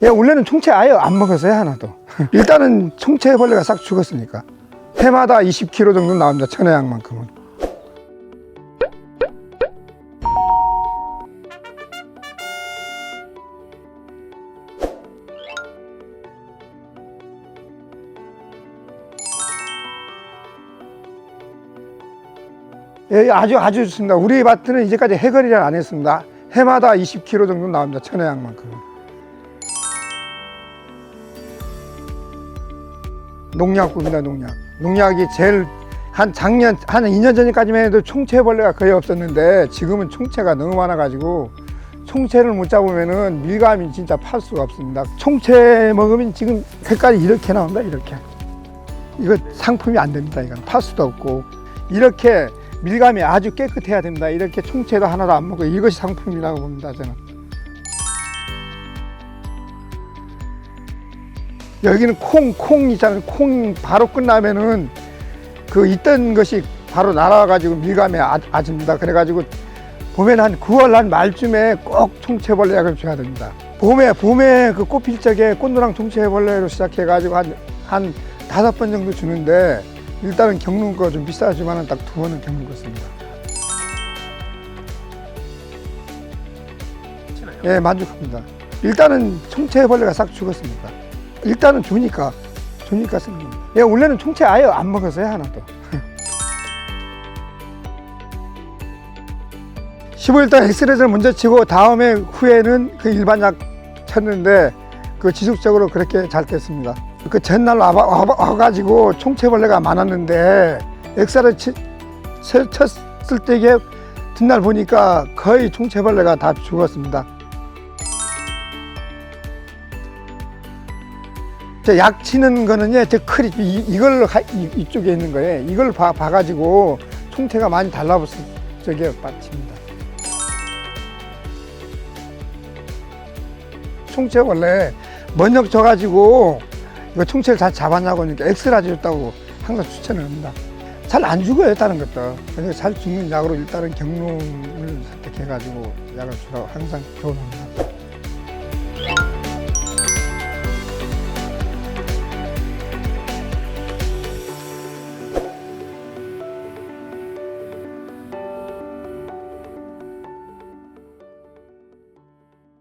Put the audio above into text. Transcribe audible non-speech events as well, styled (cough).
예, 원래는 총채 아예 안 먹었어요, 하나도. (laughs) 일단은 총채벌레가 싹 죽었으니까. 해마다 20kg 정도 나옵니다, 천혜향만큼은. 예, 아주 아주 좋습니다. 우리 밭은 이제까지 해거리를 안 했습니다. 해마다 20kg 정도 나옵니다, 천혜향만큼은. 농약국입니다, 농약. 농약이 제일 한 작년 한 2년 전까지만 해도 총채벌레가 거의 없었는데 지금은 총채가 너무 많아 가지고 총채를 못 잡으면은 밀감이 진짜 팔 수가 없습니다. 총채 먹으면 지금 색깔이 이렇게 나온다, 이렇게. 이거 상품이 안 됩니다. 이건 팔 수도 없고 이렇게 밀감이 아주 깨끗해야 됩니다. 이렇게 총채도 하나도 안 먹고 이것이 상품이라고 봅니다. 저는. 여기는 콩, 콩 있잖아요. 콩 바로 끝나면은 그 있던 것이 바로 날아가지고 밀감에 아, 아집니다. 그래가지고 봄에는 한 9월 한 말쯤에 꼭 총채벌레 약을 줘야 됩니다. 봄에, 봄에 그 꽃필 적에 꽃노랑 총채벌레로 시작해가지고 한, 한 다섯 번 정도 주는데 일단은 겪는 거 좀 비싸지만은 딱 두 번은 겪는 것 같습니다. 예, 만족합니다. 일단은 총채벌레가 싹 죽었습니다. 일단은 주니까, 주니까 쓰는 겁니다. 예, 원래는 총채 아예 안 먹었어요, 하나도. 15일달 엑스레이를 먼저 치고 다음에 후에는 그 일반 약 쳤는데 그 지속적으로 그렇게 잘 됐습니다. 그 전날 와, 와, 와가지고 총체벌레가 많았는데 엑스레이 쳤을 때에 뒷날 보니까 거의 총체벌레가 다 죽었습니다. 저약 치는 거는요, 저 크리, 이, 이걸, 하- 이, 이쪽에 있는 거예요. 이걸 봐, 봐가지고 총태가 많이 달라붙을 적에 빠집니다. 총채 원래 먼저 줘가지고 이거 총채를 잘 잡았냐고 하니까 엑스라 줬다고 항상 추천을 합니다. 잘 안 죽어요, 다른 것도. 그러니까 잘 죽는 약으로 일단은 경농을 선택해가지고 약을 주라고 항상 조언합니다.